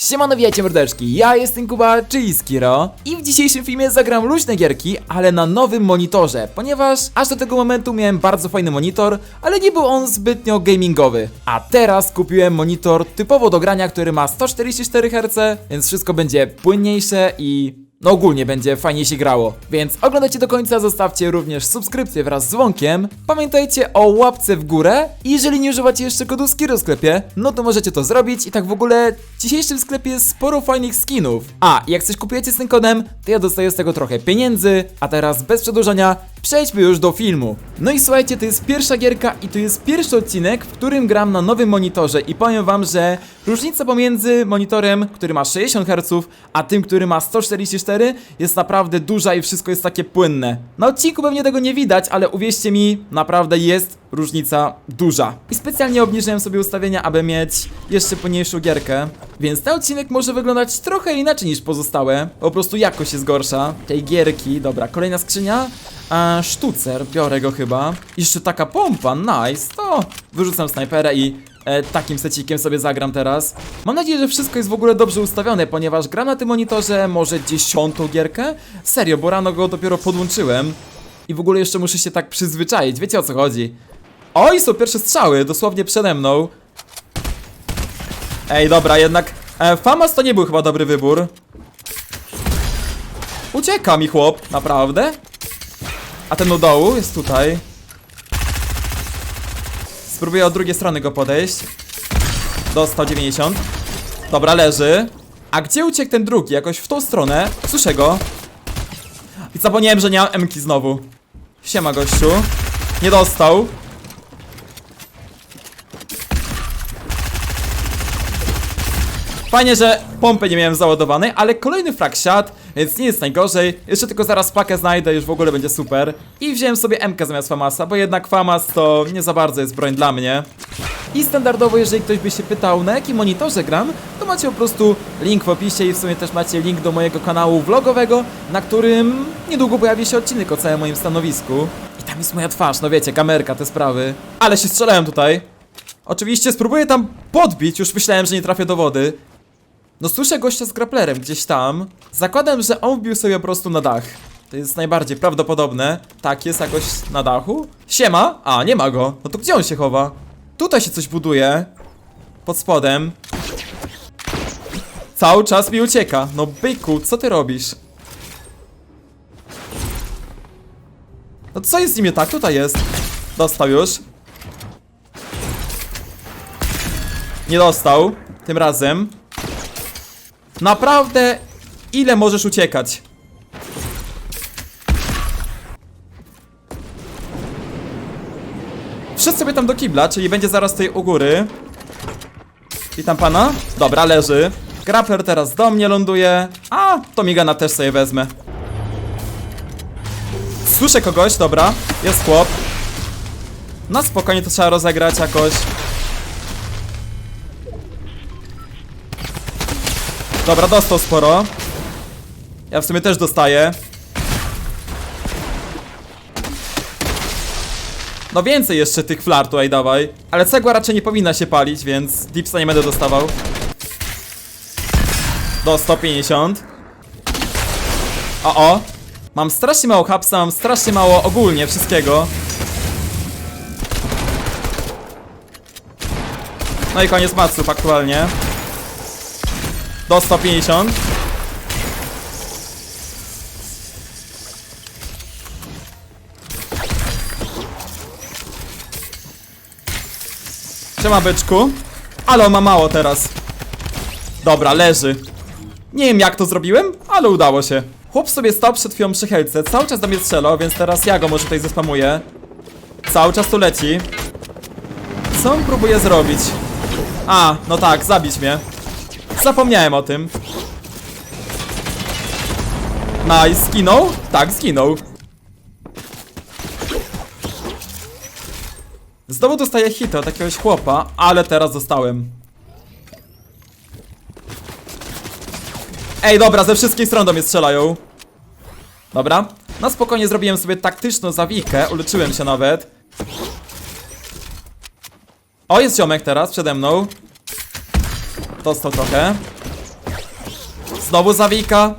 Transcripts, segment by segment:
Siemano, witajcie mordeczki, ja jestem Kuba, czyli Skiro i w dzisiejszym filmie zagram luźne gierki, ale na nowym monitorze, ponieważ aż do tego momentu miałem bardzo fajny monitor, ale nie był on zbytnio gamingowy. A teraz kupiłem monitor typowo do grania, który ma 144 Hz, więc wszystko będzie płynniejsze i no ogólnie będzie fajnie się grało. Więc oglądajcie do końca, zostawcie również subskrypcję wraz z dzwonkiem. Pamiętajcie o łapce w górę i jeżeli nie używacie jeszcze kodu SKIRO w sklepie, no to możecie to zrobić i tak w ogóle w dzisiejszym sklepie jest sporo fajnych skinów. A, jak coś kupujecie z tym kodem, to ja dostaję z tego trochę pieniędzy, a teraz bez przedłużania przejdźmy już do filmu. No i słuchajcie, to jest pierwsza gierka i to jest pierwszy odcinek, w którym gram na nowym monitorze i powiem wam, że różnica pomiędzy monitorem, który ma 60 Hz, a tym, który ma 144 jest naprawdę duża i wszystko jest takie płynne. Na odcinku pewnie tego nie widać, ale uwierzcie mi, naprawdę jest różnica duża. I specjalnie obniżyłem sobie ustawienia, aby mieć jeszcze płynniejszą gierkę, więc ten odcinek może wyglądać trochę inaczej niż pozostałe. Po prostu jakość jest gorsza tej gierki. Dobra, kolejna skrzynia. A, sztucer, biorę go chyba. Jeszcze taka pompa, nice. To wyrzucam snajperę i e, takim secikiem sobie zagram teraz. Mam nadzieję, że wszystko jest w ogóle dobrze ustawione, ponieważ gram na tym monitorze może dziesiątą gierkę. Serio, bo rano go dopiero podłączyłem. I w ogóle jeszcze muszę się tak przyzwyczaić, wiecie o co chodzi. Oj, są pierwsze strzały, dosłownie przede mną. Ej, dobra, jednak e, Famas to nie był chyba dobry wybór. Ucieka mi chłop, naprawdę? A ten od dołu jest tutaj. Spróbuję od drugiej strony go podejść. Dostał 90. Dobra, leży. A gdzie uciekł ten drugi? Jakoś w tą stronę. Słyszę go. I zapomniałem, że nie mam Mki znowu. Siema, gościu. Nie dostał. Fajnie, że pompy nie miałem załadowanej, ale kolejny frag siadł, więc nie jest najgorzej. Jeszcze tylko zaraz pakę znajdę, już w ogóle będzie super. I wziąłem sobie MK zamiast Famasa, bo jednak Famas to nie za bardzo jest broń dla mnie. I standardowo, jeżeli ktoś by się pytał, na jakim monitorze gram, to macie po prostu link w opisie i w sumie też macie link do mojego kanału vlogowego, na którym niedługo pojawi się odcinek o całym moim stanowisku. I tam jest moja twarz, no wiecie, kamerka, te sprawy. Ale się strzelałem tutaj. Oczywiście spróbuję tam podbić, już myślałem, że nie trafię do wody. No słyszę gościa z grapplerem gdzieś tam. Zakładam, że on wbił sobie po prostu na dach. To jest najbardziej prawdopodobne. Tak, jest jakoś na dachu. Siema! A, nie ma go. No to gdzie on się chowa? Tutaj się coś buduje. Pod spodem. Cały czas mi ucieka. No byku, co ty robisz? No co jest z nim tak? Tutaj jest. Dostał już. Nie dostał. Tym razem. Naprawdę, ile możesz uciekać? Wszedł sobie tam do kibla, czyli będzie zaraz tutaj u góry. Witam pana. Dobra, leży. Grappler teraz do mnie ląduje. A, to migana też sobie wezmę. Słyszę kogoś, dobra. Jest chłop. No spokojnie, to trzeba rozegrać jakoś. Dobra, dostał sporo. Ja w sumie też dostaję. No więcej jeszcze tych flar tutaj dawaj. Ale cegła raczej nie powinna się palić, więc dipsa nie będę dostawał. Do 150. O o. Mam strasznie mało hapsa, mam strasznie mało ogólnie wszystkiego. No i koniec maców aktualnie. Do 150. Siema byczku. Ale on ma mało teraz. Dobra, leży. Nie wiem jak to zrobiłem, ale udało się. Chłop sobie stał przed chwilą przy helce, cały czas do mnie strzelał, więc teraz ja go może tutaj zespamuję. Cały czas tu leci. Co on próbuje zrobić? A, no tak, zabić mnie. Zapomniałem o tym. Nice, zginął? Tak, zginął. Znowu dostaję hita od jakiegoś chłopa, ale teraz dostałem. Ej, dobra, ze wszystkich stron do mnie strzelają. Dobra. Na spokojnie zrobiłem sobie taktyczną zawikę, uleczyłem się nawet. O, jest ziomek teraz przede mną. Dostał trochę. Znowu zawika.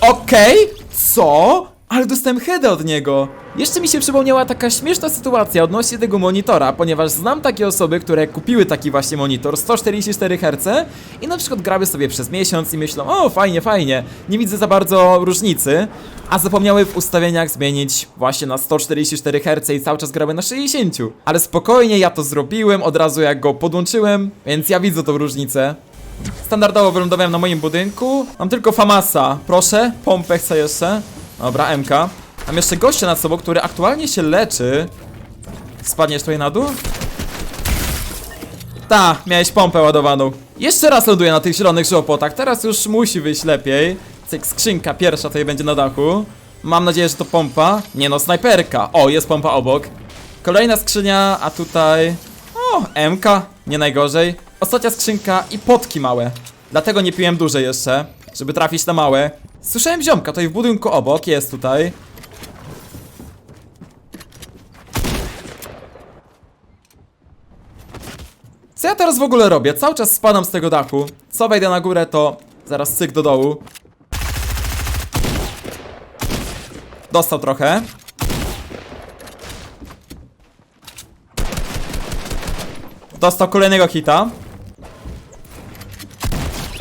Okej, okay. co? Ale dostałem headę od niego. Jeszcze mi się przypomniała taka śmieszna sytuacja odnośnie tego monitora, ponieważ znam takie osoby, które kupiły taki właśnie monitor 144 Hz i na przykład grały sobie przez miesiąc i myślą, o fajnie, fajnie, nie widzę za bardzo różnicy, a zapomniały w ustawieniach zmienić właśnie na 144 Hz i cały czas grały na 60. Ale spokojnie, ja to zrobiłem od razu jak go podłączyłem, więc ja widzę tą różnicę. Standardowo wylądowałem na moim budynku. Mam tylko Famasa. Proszę, pompę chcę jeszcze. Dobra, MK. Mam jeszcze gościa nad sobą, który aktualnie się leczy. Spadniesz tutaj na dół? Ta, miałeś pompę ładowaną. Jeszcze raz ląduję na tych zielonych żołopotach. Teraz już musi wyjść lepiej. Cyk, skrzynka pierwsza tutaj będzie na dachu. Mam nadzieję, że to pompa. Nie no, snajperka. O, jest pompa obok. Kolejna skrzynia, a tutaj... O, MK, nie najgorzej. Ostatnia skrzynka i potki małe. Dlatego nie piłem duże jeszcze, żeby trafić na małe. Słyszałem ziomka, tutaj w budynku obok, jest tutaj. Co ja teraz w ogóle robię? Cały czas spadam z tego dachu. Co wejdę na górę, to zaraz cyk do dołu. Dostał trochę. Dostał kolejnego hita.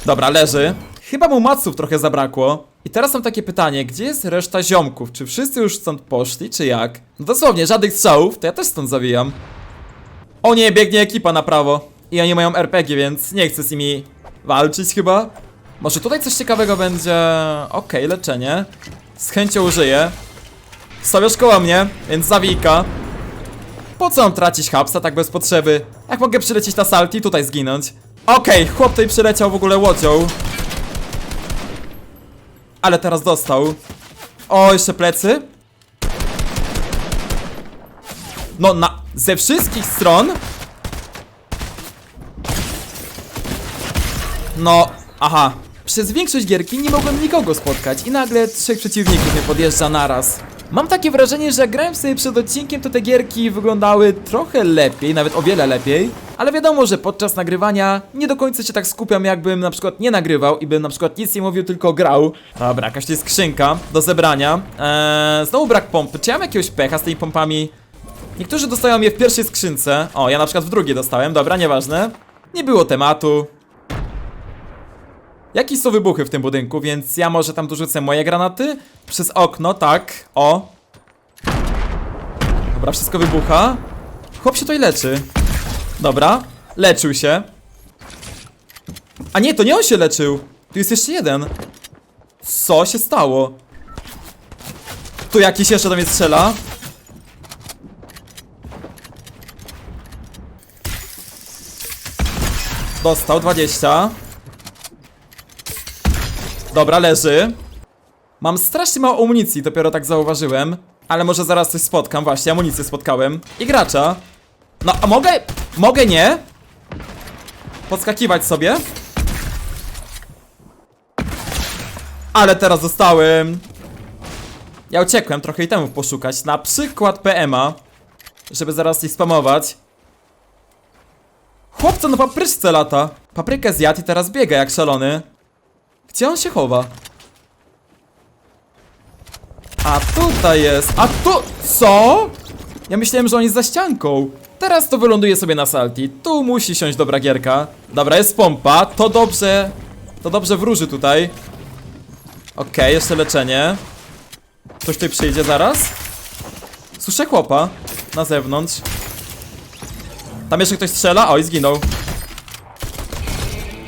Dobra, leży. Chyba mu maców trochę zabrakło. I teraz mam takie pytanie, gdzie jest reszta ziomków? Czy wszyscy już stąd poszli, czy jak? No dosłownie, żadnych strzałów, to ja też stąd zawijam. O nie, biegnie ekipa na prawo. I oni mają RPG, więc nie chcę z nimi walczyć chyba. Może tutaj coś ciekawego będzie... Okej, leczenie. Z chęcią użyję. Stawiasz koło mnie, więc zawijka. Po co mam tracić hapsa tak bez potrzeby? Jak mogę przylecieć na salti i tutaj zginąć? Okej, chłop tutaj przyleciał w ogóle łodzią. Ale teraz dostał. O, jeszcze plecy. No, na... Ze wszystkich stron... No, aha. Przez większość gierki nie mogłem nikogo spotkać i nagle trzech przeciwników mnie podjeżdża naraz. Mam takie wrażenie, że jak grałem sobie przed odcinkiem, to te gierki wyglądały trochę lepiej, nawet o wiele lepiej. Ale wiadomo, że podczas nagrywania nie do końca się tak skupiam, jakbym na przykład nie nagrywał i bym na przykład nic nie mówił, tylko grał. Dobra, jakaś tu jest skrzynka do zebrania. Eee, znowu brak pompy. Czy ja mam jakiegoś pecha z tymi pompami? Niektórzy dostają je w pierwszej skrzynce. O, ja na przykład w drugiej dostałem, dobra, nieważne. Nie było tematu. Jakieś są wybuchy w tym budynku, więc ja może tam dorzucę moje granaty przez okno, tak, o. Dobra, wszystko wybucha. Chłop się tutaj leczy. Dobra, leczył się. A nie, to nie on się leczył. Tu jest jeszcze jeden. Co się stało? Tu jakiś jeszcze do mnie strzela. Dostał 20. Dobra, leży. Mam strasznie mało amunicji, dopiero tak zauważyłem. Ale może zaraz coś spotkam, właśnie, amunicję spotkałem. I gracza. No, a mogę... Mogę nie? Podskakiwać sobie. Ale teraz zostałem. Ja uciekłem trochę itemów poszukać, na przykład PMA. Żeby zaraz ich spamować. Chłopca na papryczce lata. Paprykę zjadł i teraz biega jak szalony. Gdzie on się chowa? A tutaj jest. A tu. Co? Ja myślałem, że on jest za ścianką. Teraz to wyląduje sobie na salti. Tu musi siąść dobra gierka. Dobra, jest pompa. To dobrze. To dobrze wróży tutaj. Okej, jeszcze leczenie. Ktoś tutaj przyjdzie zaraz? Słyszę chłopa. Na zewnątrz. Tam jeszcze ktoś strzela? Oj, zginął.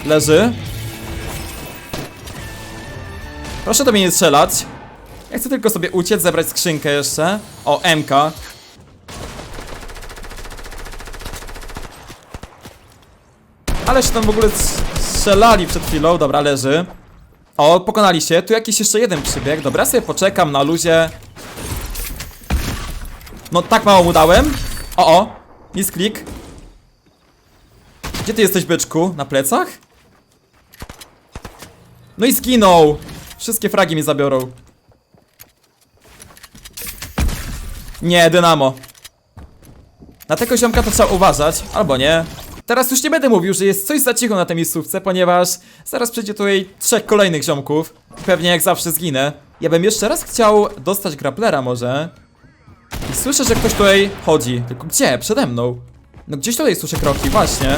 Leży. Proszę do mnie nie strzelać. Ja chcę tylko sobie uciec, zebrać skrzynkę jeszcze. O, MK. Ale się tam w ogóle strz- strzelali przed chwilą. Dobra, leży. O, pokonaliście. Tu jakiś jeszcze jeden przybieg. Dobra, sobie poczekam na luzie. No, tak mało mu dałem. O, o. Misklik. Gdzie ty jesteś, byczku? Na plecach? No i zginął. Wszystkie fragi mi zabiorą. Nie, dynamo. Na tego ziomka to trzeba uważać, albo nie. Teraz już nie będę mówił, że jest coś za cicho na tej miejscówce, ponieważ zaraz przyjdzie tutaj trzech kolejnych ziomków. Pewnie jak zawsze zginę. Ja bym jeszcze raz chciał dostać grapplera może. I słyszę, że ktoś tutaj chodzi. Tylko gdzie? Przede mną. No gdzieś tutaj słyszę kroki, właśnie.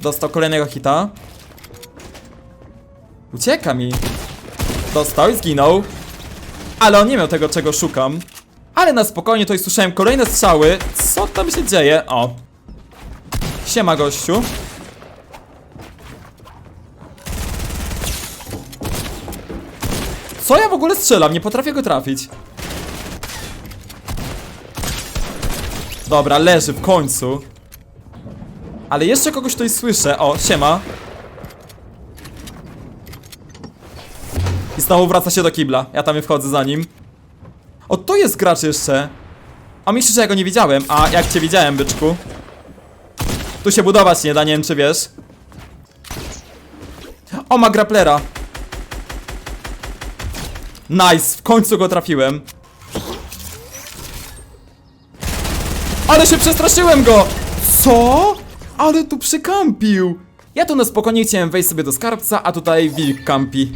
Dostał kolejnego hita. Ucieka mi. Dostał i zginął. Ale on nie miał tego, czego szukam. Ale na spokojnie tutaj słyszałem kolejne strzały. Co tam się dzieje? O. Siema, gościu. Co ja w ogóle strzelam? Nie potrafię go trafić. Dobra, leży w końcu. Ale jeszcze kogoś tutaj słyszę. O, siema. I znowu wraca się do kibla. Ja tam wchodzę za nim. O, tu jest gracz jeszcze. A myślisz, że ja go nie widziałem? A jak cię widziałem, byczku? Tu się budować nie da, nie wiem czy wiesz. O, ma grapplera. Nice, w końcu go trafiłem. Ale się przestraszyłem go! Co? Ale tu przykampił! Ja tu na spokojnie chciałem wejść sobie do skarbca, a tutaj wilk kampi.